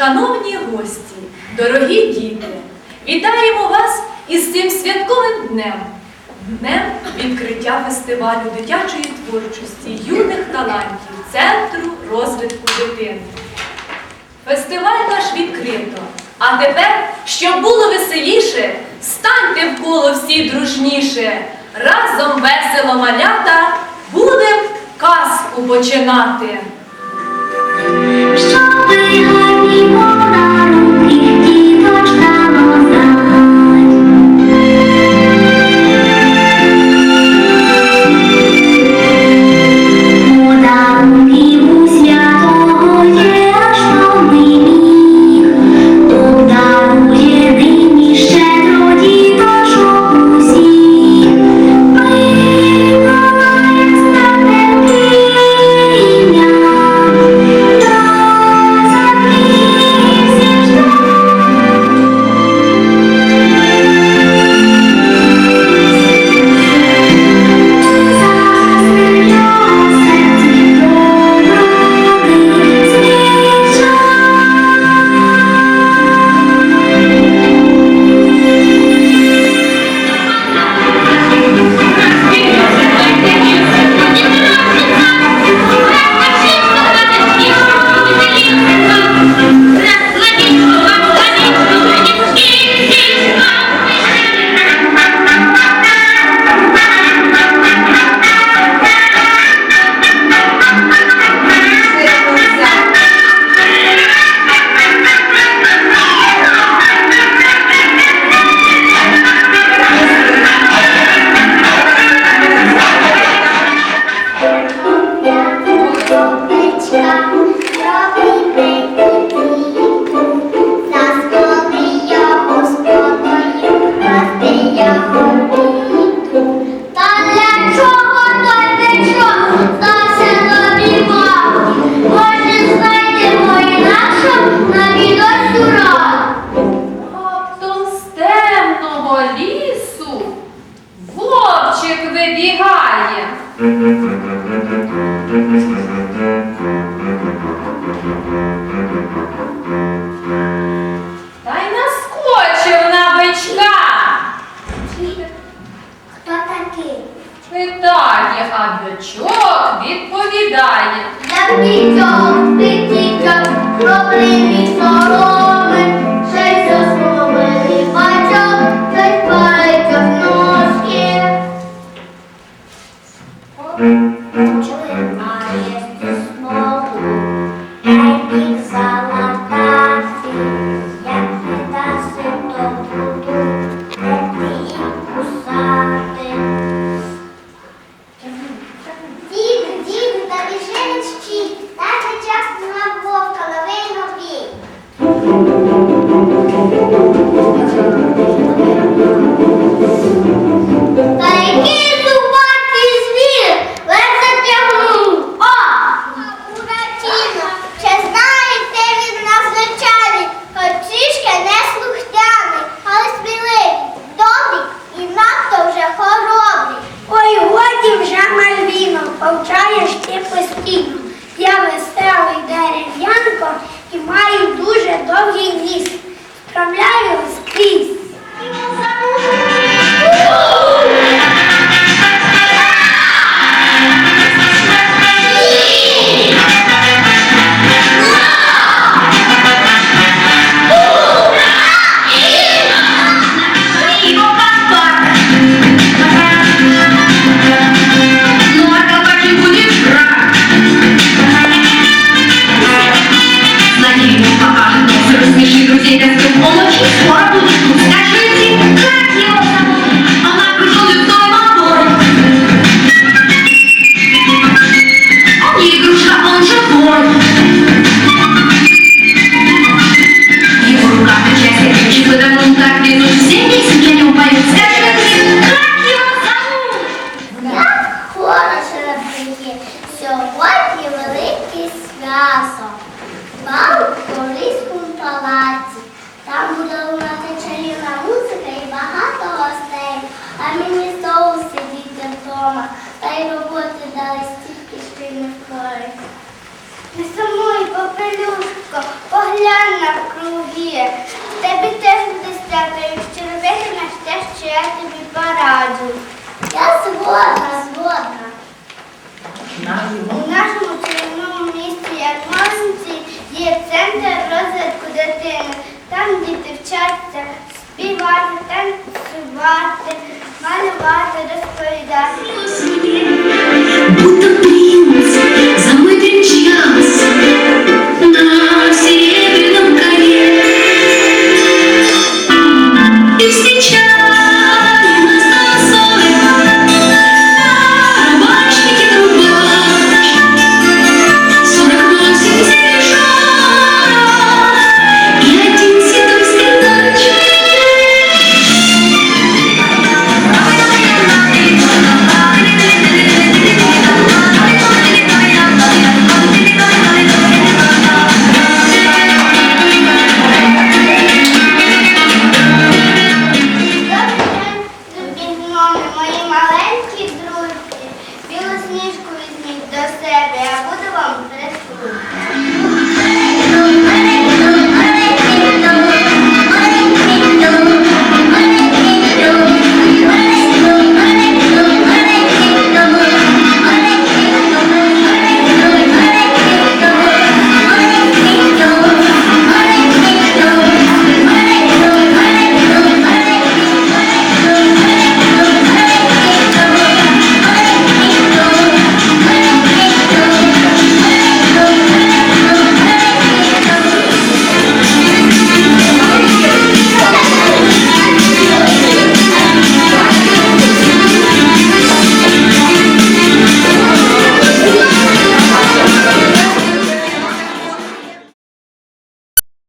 Шановні гості, дорогі діти, вітаємо вас із цим святковим днем, днем відкриття фестивалю дитячої творчості юних талантів Центру розвитку дитини. Фестиваль наш відкрито. А тепер, щоб було веселіше, станьте в коло всі дружніше. Разом весело малята будем казку починати. Та й наскочив на бичка. Хто такий? Питає, а бичок відповідає. Годі вже Мальвіно, повчаєш ти постійно. Я веселий дерев'янко і маю дуже довгий ніс. Вправляю скрізь. Палаці. Там буде лунати чарівна музика і багато гостей. А мені знову сидіти вдома. Та й роботи дали стільки, що й не вкори. Не самої попелюшко, мої маленькі друзі, білосніжку візьміть до себе, я буду вам.